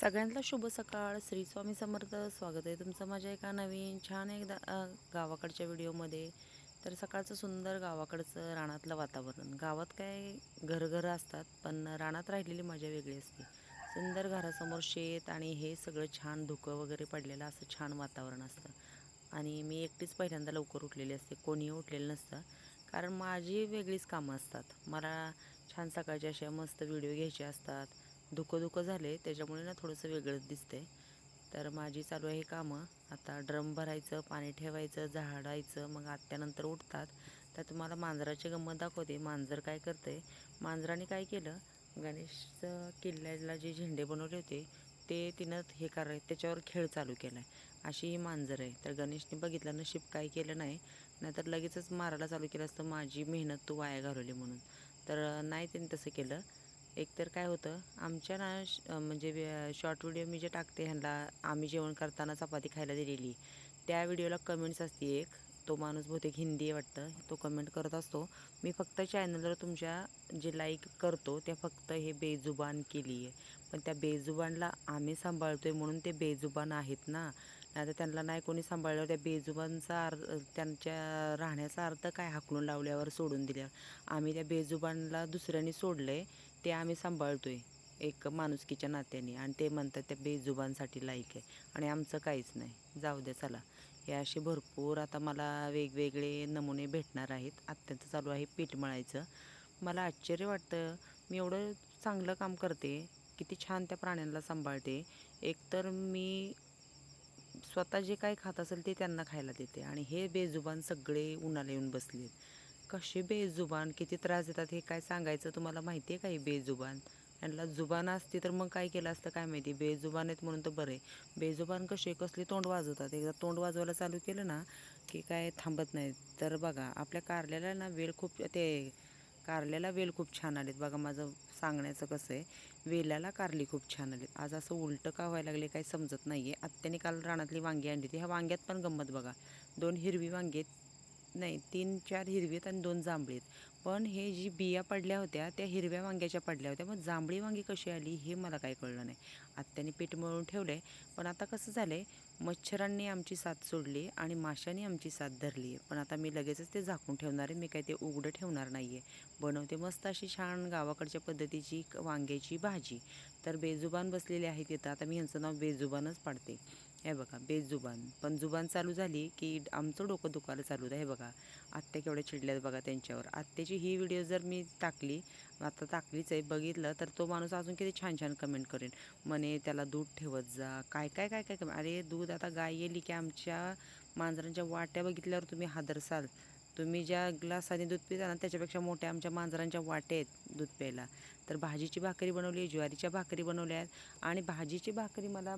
सगळ्यांना शुभ सकाळ. श्री स्वामी समर्थ स्वागत आहे तुमचं माझ्या एका नवीन छान एकदा गावाकडच्या व्हिडिओमध्ये. तर सकाळचं सुंदर गावाकडचं रानातलं वातावरण. गावात काय घरघरं असतात पण रानात राहिलेली मजा वेगळी असते. सुंदर घरासमोर शेत आणि हे सगळं छान धुकं वगैरे पडलेलं असं छान वातावरण असतं. आणि मी एकटीच पहिल्यांदा लवकर उठलेली असते. कोणीही उठलेलं नसतं. कारण माझी वेगळीच कामं असतात. मला छान सकाळच्या अशा मस्त व्हिडिओ घ्यायचे असतात. धुकं धुकं झाले त्याच्यामुळे ना थोडंसं वेगळंच दिसतंय. तर माझी चालू आहे कामं. आता ड्रम भरायचं पाणी ठेवायचं झाडायचं मग आत्यानंतर उठतात. तर तुम्हाला मांजराची गंमत दाखवते. मांजर काय करते मांजराने काय केलं? गणेशचं किल्ल्याला जे झेंडे बनवले होते ते तिनं हे कराय त्याच्यावर खेळ चालू केला आहे अशी ही मांजर आहे. तर गणेशने बघितलं नशीब काय केलं नाही. नाहीतर लगेचच मारायला चालू केलं असतं. माझी मेहनत तू वाया घालवली म्हणून. तर नाही त्यांनी तसं केलं. एकतर काय होतं आमच्या ना श- म्हणजे शॉर्ट व्हिडिओ मी जे टाकते ह्यांना आम्ही जेवण करताना चपाती खायला दिलेली. त्या व्हिडिओला कमेंट्स असते एक तो माणूस बहुतेक हिंदी आहे वाटतं तो कमेंट करत असतो. मी फक्त चॅनलवर तुमच्या जे लाईक करतो त्या फक्त हे बेजुबान केली आहे पण त्या बेजुबानला आम्ही सांभाळतो आहे म्हणून ते बेजुबान आहेत ना. नाही त्यांना नाही कोणी सांभाळल्यावर त्या बेजुबानचा अर्थ त्यांच्या राहण्याचा अर्थ काय? हाकलून लावल्यावर सोडून दिल्यावर. आम्ही त्या बेजुबानला दुसऱ्यांनी सोडलं आहे ते आम्ही सांभाळतो आहे एक माणुसकीच्या नात्याने. आणि ते म्हणतात त्या बेजुबांसाठी लायक आहे. आणि आमचं काहीच नाही. जाऊ दे चला. हे असे भरपूर आता मला वेगवेगळे नमुने भेटणार आहेत. अत्यंत चालू आहे पीठ मळायचं. मला आश्चर्य वाटतं. मी एवढं चांगलं काम करते. किती छान त्या प्राण्यांना सांभाळते. एकतर मी स्वतः जे काही खात असेल ते त्यांना खायला देते. आणि हे बेजुबान सगळे उन्हाला येऊन बसलेत. कसे बेजुबान किती त्रास देतात हे काय सांगायचं तुम्हाला माहिती आहे का हे बेजुबान? यांना जुबान असती तर मग काय केलं असतं काय माहिती? बेजुबान आहेत म्हणून तर बरं आहे. बेजुबान कसे कसले तोंड वाजवतात? एकदा तोंड वाजवायला चालू केलं ना की काय थांबत नाही तर बघा आपल्या कारल्याला ना वेल खूप ते कारल्याला वेल खूप छान आलेत. बघा माझं सांगण्याचं कसं आहे वेलाला कारली खूप छान आलीत. आज असं उलटं का व्हायला लागले काही समजत नाही आहे आत्याने काल रानातली वांगी आणली ती ह्या वांग्यात पण गंमत बघा. दोन हिरवी वांगी आहेत. नाही तीन चार हिरवी आहेत आणि दोन जांभळी आहेत पण हे जी बिया पडल्या होत्या त्या हिरव्या वांग्याच्या पडल्या होत्या. मग जांभळी वांगी कशी आली हे मला काही कळलं नाही. आत्याने पीठ मळून ठेवलं आहे पण आता कसं झालं आहे मच्छरांनी आमची साथ सोडली आणि माशांनी आमची साथ धरली. आहे पण आता मी लगेचच ते झाकून ठेवणार आहे. मी काही ते उघडं ठेवणार नाही आहे बनवते मस्त अशी छान गावाकडच्या पद्धतीची वांग्याची भाजी. तर बेजुबान बसलेले आहेत तिथं आता मी ह्यांचं नाव बेजुबानच पाडते. हे बघा बेजुबान. पण जुबान चालू झाली की आमचं डोकं दुखायला चालू होतं. हे बघा आत्या केवढ्या चिडल्यात बघा त्यांच्यावर. आत्याची ही व्हिडिओ जर मी टाकली आता टाकलीच आहे बघितलं तर तो माणूस अजून किती छान छान कमेंट करेन म्हणे त्याला दूध ठेवत जा. काय काय काय काय अरे दूध आता गाय येली की आमच्या मांजरांच्या वाट्या बघितल्यावर तुम्ही हादरसाल तुम्ही ज्या ग्लासाने दूध पिता ना त्याच्यापेक्षा मोठ्या आमच्या मांजरांच्या वाट्या आहेत दूध प्यायला. तर भाजीची भाकरी बनवली आहे ज्वारीच्या भाकरी बनवल्या आहेत. आणि भाजीची भाकरी मला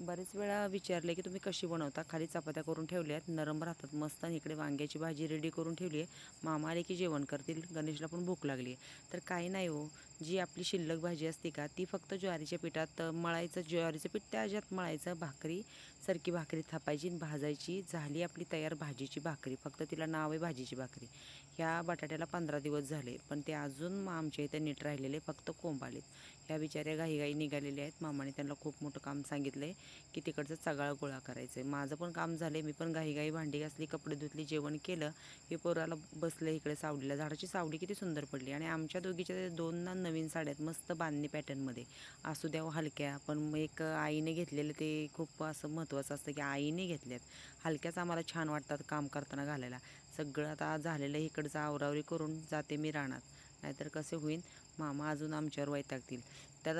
बरेच वेळा विचारले की तुम्ही कशी बनवता? खाली चपात्या करून ठेवल्या आहेत नरम राहतात मस्त आणि इकडे वांग्याची भाजी रेडी करून ठेवली आहे. मामा आले की जेवण करतील गणेशला पण भूक लागली आहे. तर काही नाही हो जी आपली शिल्लक भाजी असते का ती फक्त ज्वारीच्या पिठात मळायचं ज्वारीचं पीठ त्याच्यात मळायचं भाकरी सरकी भाकरी थापायची आणि भाजायची झाली आपली तयार भाजीची भाकरी. फक्त तिला नाव आहे भाजीची भाकरी. ह्या बटाट्याला पंधरा दिवस झाले पण ते अजून आमच्या इथे नीट राहिलेले फक्त कोंब आलेत. ह्या बिचाऱ्या घाईघाई निघालेल्या आहेत. मामाने त्यांना खूप मोठं काम सांगितलं आहे की तिकडचं चगाळ गोळा करायचं आहे माझं पण काम झालं आहे मी पण घाईघाई भांडी घासली कपडे धुतली जेवण केलं. हे पोराला बसलं इकडे सावलीला. झाडाची सावली किती सुंदर पडली. आणि आमच्या दोघीच्या दोन ना नवीन साड्या आहेत. मस्त बांधणी पॅटर्नमध्ये असू द्या हलक्या. पण एक आईने घेतलेलं ते खूप असं महत्त्वाचं असतं की आईने घेतल्यात. हलक्याच आम्हाला छान वाटतात काम करताना घालायला. सगळं आता झालेलं इकडचं आवरावरी करून जाते मी राहणार नाहीतर कसे होईल मामा अजून आमच्यावर वैतागतील. तर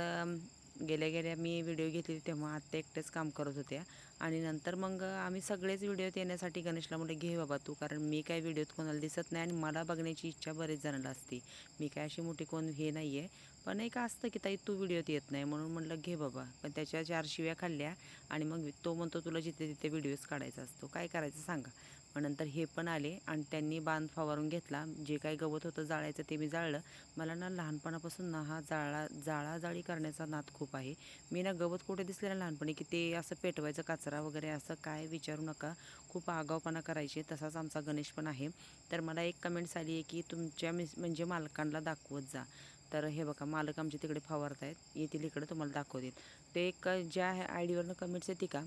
गेल्या गेल्या मी व्हिडिओ घेतली तेव्हा आत्ता एकटेच काम करत होत्या. आणि नंतर मग आम्ही सगळेच व्हिडिओत येण्यासाठी गणेशला म्हटलं घे बाबा तू कारण मी काय व्हिडिओत कोणाला दिसत नाही आणि मला बघण्याची इच्छा बरेच जणांना असते. मी काय अशी मोठी कोण हे नाही आहे पण एक असतं की ताई तू व्हिडिओत येत नाही. म्हणून म्हटलं घे बाबा. पण त्याच्या चार शिव्या खाल्ल्या आणि मग तो म्हणतो तुला जिथे तिथे व्हिडिओज काढायचा असतो. काय करायचं सांगा. मग नंतर हे पण आले आणि त्यांनी बांध फवारून घेतला. जे काही गवत होतं जाळायचं ते मी जाळलं. मला ना लहानपणापासून ना हा जाळा जाळाजाळी करण्याचा नाद खूप आहे. मी ना गवत कुठे दिसले ना लहानपणी की ते असं पेटवायचं कचरा वगैरे असं काय विचारू नका. खूप आगावपणा करायचे तसाच आमचा गणेश पण आहे. तर मला एक कमेंट्स आली आहे की तुमच्या मिस म्हणजे मालकांना दाखवत जा. तर हे बघा मालक आमचे तिकडे फवारत आहेत येतील इकडे तुम्हाला दाखवतील. ते एक ज्या आय डीवरनं कमेंट्स येते का?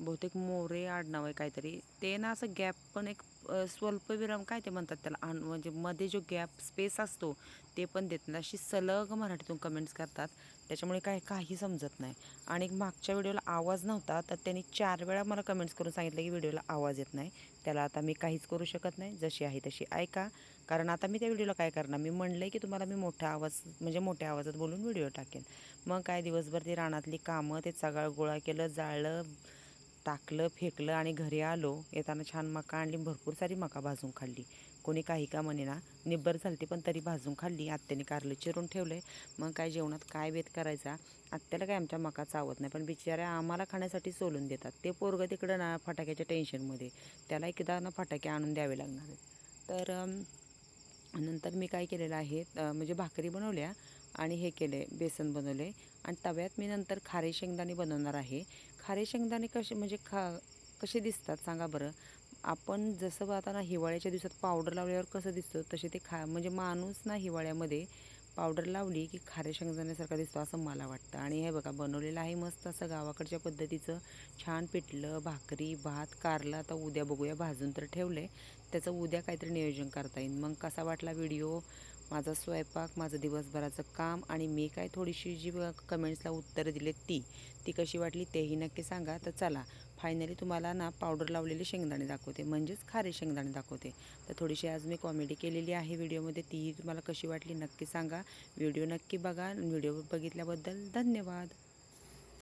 बहुतेक मोरे आडनाव आहे काहीतरी. ते ना असं गॅप पण एक स्वल्पविराम काय ते म्हणतात त्याला आण म्हणजे मध्ये जो गॅप स्पेस असतो ते पण देत नाही अशी सलग मराठीतून कमेंट्स करतात. त्याच्यामुळे काय काही समजत नाही. आणि मागच्या व्हिडिओला आवाज नव्हता तर त्यांनी चार वेळा मला कमेंट्स करून सांगितलं की व्हिडिओला आवाज येत नाही. त्याला आता मी काहीच करू शकत नाही. जशी आहे तशी ऐका. कारण आता मी त्या व्हिडिओला काय करणार? मी म्हणलं की तुम्हाला मी मोठा आवाज म्हणजे मोठ्या आवाजात बोलून व्हिडिओ टाकेन. मग काय दिवसभर ती रानातली कामं ते सगळं गोळा केलं जाळलं टाकलं फेकलं आणि घरी आलो येताना छान मका आणली भरपूर सारी मका भाजून खाल्ली. कोणी काही का म्हणे ना निब्बर झालती पण तरी भाजून खाल्ली. आत्याने कारलं चिरून ठेवलं आहे मग काय जेवणात काय वेध करायचा? आत्याला काय आमच्या मका चावत नाही पण बिचाऱ्या आम्हाला खाण्यासाठी सोलून देतात. ते पोरगं तिकडं ना फटाक्याच्या टेन्शनमध्ये. त्याला एकदा ना फटाके आणून द्यावे लागणार आहेत. तर नंतर मी काय केलेलं आहे म्हणजे भाकरी बनवल्या. आणि हे केले बेसन बनवले. आणि तव्यात मी नंतर खारे शेंगदाणे बनवणार आहे. खारे शेंगदाणे कसे म्हणजे खा कसे दिसतात सांगा बरं. आपण जसं आता ना हिवाळ्याच्या दिवसात पावडर लावल्यावर कसं दिसतं तसे ते खा म्हणजे माणूस ना हिवाळ्यामध्ये पावडर लावली की खारे शेंगदाण्यासारखा दिसतो असं मला वाटतं. आणि हे बघा बनवलेलं आहे मस्त असं गावाकडच्या पद्धतीचं. छान पिठलं भाकरी भात कारलं. आता उद्या बघूया भाजून तर ठेवलं आहे त्याचं उद्या काहीतरी नियोजन करता येईल. मग कसा वाटला व्हिडिओ? माझा स्वयंपाक माझं दिवसभराचं काम आणि मी काय थोडीशी जी कमेंट्सला उत्तरं दिलेत ती ती कशी वाटली तेही नक्की सांगा. तर चला फायनली तुम्हाला ना पावडर लावलेले शेंगदाणे दाखवते. म्हणजेच खारे शेंगदाणे दाखवते. तर थोडीशी आज मी कॉमेडी केलेली आहे व्हिडिओमध्ये. तीही तुम्हाला कशी वाटली नक्की सांगा. व्हिडिओ नक्की बघा. व्हिडिओ बघितल्याबद्दल धन्यवाद.